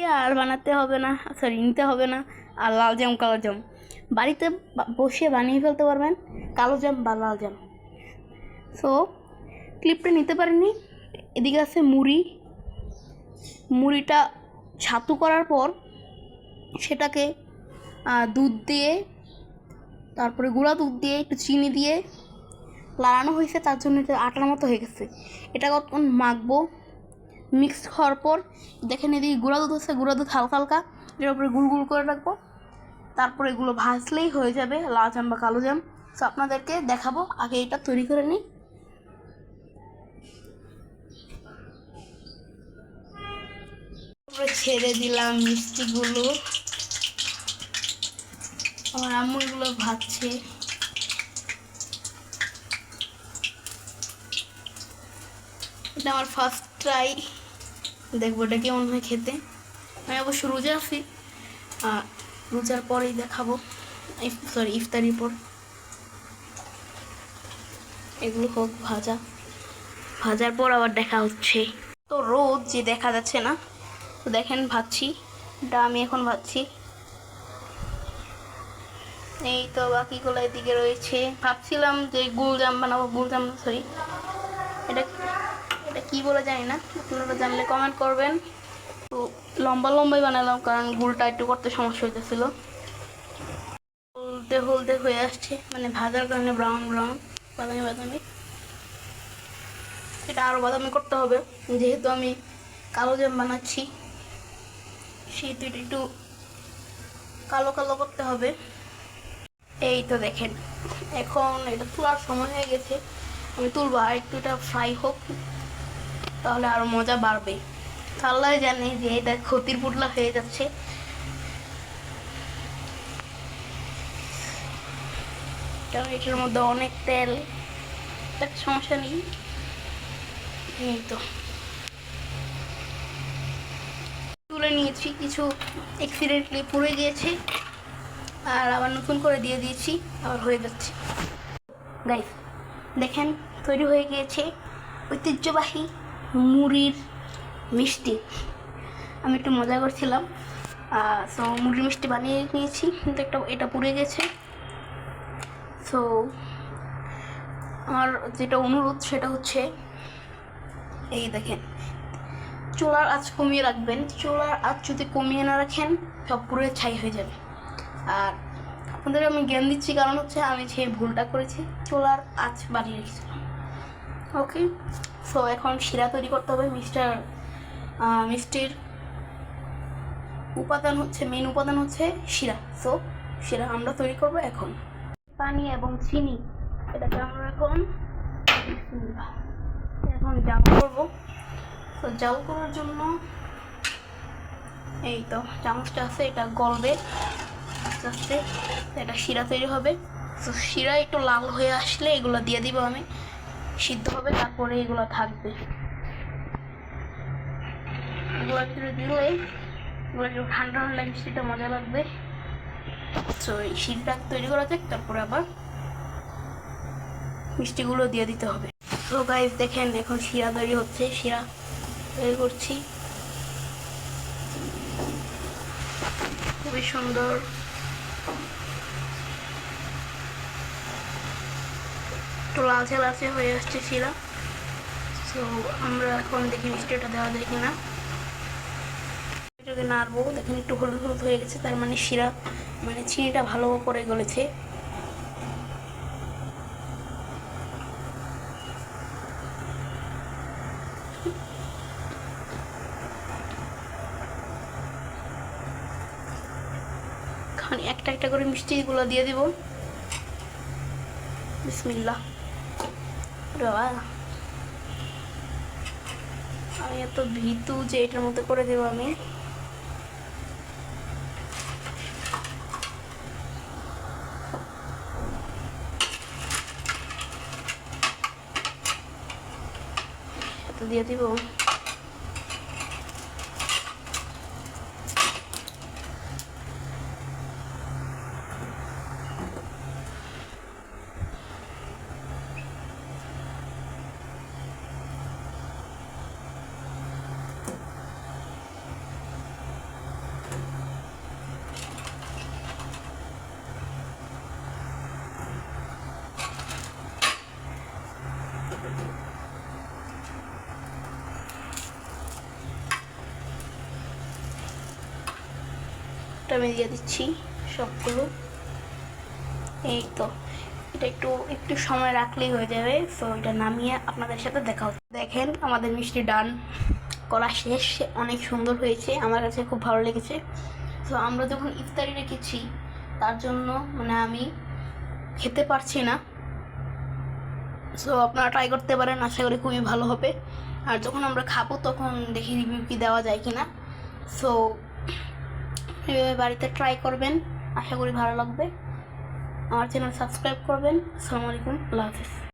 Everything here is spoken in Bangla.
গিয়ে আর বানাতে হবে না, সরি, নিতে হবে না। আর লাল জাম, কালো জাম। বাড়িতে বসে বানিয়ে ফেলতে পারবেন, কালো জাম বা লাল জাম। সো ক্লিপটা নিতে পারিনি। এদিকে আছে মুড়ি। মুড়িটা ছাতু করার পর সেটাকে দুধ দিয়ে, তারপরে গুঁড়া দুধ দিয়ে, একটু চিনি দিয়ে, লাড়ানো হয়েছে, তার জন্য এটা আটার মতো হয়ে গেছে। এটা কতক্ষণ মাখবো? মিক্স হওয়ার পর দেখেন এদিকে গুঁড়া দুধ আছে, গুঁড়া দুধ হালকা হালকা, এর উপরে গুল গুল করে রাখব। তারপরে এগুলো ভাজলেই হয়ে যাবে লাল জাম বা কালো জাম। তো আপনাদেরকে দেখাবো, আগে এটা তৈরি করে নিই। ছেড়ে দিলাম মিষ্টিগুলো। আমার আম্মু এগুলো ভাজছে। এটা আমার ফার্স্ট ট্রাই দেখব এটা কেমন হয় খেতে। আমি অবশ্য রোজা আছি। আর রোজার পরেই দেখাবো। সরি ইফতারির পর। এগুলো হোক ভাজা। ভাজার পর আবার দেখা হচ্ছে। তো রোদ যে দেখা যাচ্ছে না, তো দেখেন ভাজছি। এটা আমি এখন ভাজছি। এই তো বাকিগুলো এদিকে রয়েছে। ভাবছিলাম যে গুলজাম বানাবো, গুলজাম সরি এটা কি বলে জানি না। আপনারা জানলে কমেন্ট করবেন। তো লম্বা লম্বাই বানালাম, কারণ গুলটা একটু করতে সমস্যা হইতেছিল। হলদে হলদে হয়ে আসছে মানে ভাজার কারণে ব্রাউন ব্রাউন বাদামি বাদামি। এটা আরও বাদামি করতে হবে, যেহেতু আমি কালো জাম বানাচ্ছি। সেহেতু এটা একটু কালো কালো করতে হবে। এই তো দেখেন, এখন এটা তোলার সময় হয়ে গেছে। আমি তুলবো, আর একটু এটা ফ্রাই হোক। তাহলে আরও মজা বাড়বে। আল্লাহ জানে যে এটা ক্ষতির পুটলা হয়ে যাচ্ছে। কারণ এটার মধ্যে অনেক তেল। সমস্যা নেই। এই তো। তুলে নিয়েছি, কিছু অ্যাক্সিডেন্টলি পুড়ে গিয়েছে। আর আবার নতুন করে দিয়ে দিয়েছি, আবার হয়ে যাচ্ছে। গাইস দেখেন, তৈরি হয়ে গিয়েছে ঐতিহ্যবাহী মুড়ির মিষ্টি। আমি একটু মজা করছিলাম। সো মুড়ির মিষ্টি বানিয়ে নিয়েছি, কিন্তু একটা এটা পুড়ে গেছে। সো আমার যেটা অনুরোধ সেটা হচ্ছে, এই দেখেন, চুলার আঁচ কমিয়ে রাখবেন। চুলার আঁচ যদি কমিয়ে না রাখেন, সব পুরো ছাই হয়ে যাবে। আর আপনাদের আমি জ্ঞান দিচ্ছি, কারণ হচ্ছে আমি যে ভুলটা করেছি, চোলার আঁচ বাড়িয়ে রেখেছিলাম। ওকে সো এখন শিরা তৈরি করতে হবে মিস্টার মিষ্টির উপাদান হচ্ছে মেন উপাদান হচ্ছে শিরা। সো শিরা আমরা তৈরি করব এখন। পানি এবং চিনি, এটাকে আমরা এখন এখন জাল করব। তো জাল করার জন্য এই তো, চামচটা আছে, এটা গলবে। আস্তে আস্তে, এটা শিরা তৈরি হবে। তো শিরা একটু লাল হয়ে আসলে এগুলো দিয়ে দিব আমি। সিদ্ধ হবে, তারপরে এগুলো থাকবে। এগুলো ভিতরে দিলে এগুলো একটু ঠান্ডা ঠান্ডা মিষ্টিটা মজা লাগবে। তো এই শিরটা তৈরি করা যাক, তারপরে আবার মিষ্টিগুলো দিয়ে দিতে হবে। তো গাইজ দেখেন, এখন শিরা তৈরি হচ্ছে, শিরা তৈরি করছি। খুবই সুন্দর। একটু লালচে লালচে হয়ে আসছে শিরা। তো আমরা এখন দেখি মিষ্টিটা দেওয়া যায় কিনা। এটাকে নাড়বো, দেখেন একটু হলুদ হলুদ হয়ে গেছে, তার মানে শিরা মানে চিনিটা ভালো করে গলেছে। একটা একটা করে মিষ্টিগুলো দিয়ে দিব। বিসমিল্লাহ। বাবা আমি এত ভীতু যে এটার মধ্যে করে দেবো আমি। এত দিয়ে দিব। আমি দিয়ে দিচ্ছি সবগুলো। এই তো, এটা একটু একটু সময় রাখলেই হয়ে যাবে সো এটা নামিয়ে আপনাদের সাথে দেখা হচ্ছে। দেখেন, আমাদের মিষ্টি ডান করা শেষ, অনেক সুন্দর হয়েছে, আমার কাছে খুব ভালো লেগেছে। তো আমরা যখন ইফতারি রেখেছি, তার জন্য মানে আমি খেতে পারছি না। সো আপনারা ট্রাই করতে পারেন, আশা করি খুবই ভালো হবে। আর যখন আমরা খাব, তখন দেখি রিভিউ কি দেওয়া যায় কি না সো এভাবে বাড়িতে ট্রাই করবেন। আশা করি ভালো লাগবে। আমার চ্যানেল সাবস্ক্রাইব করবেন। আসসালামু আলাইকুম। আল্লাহ হাফিজ।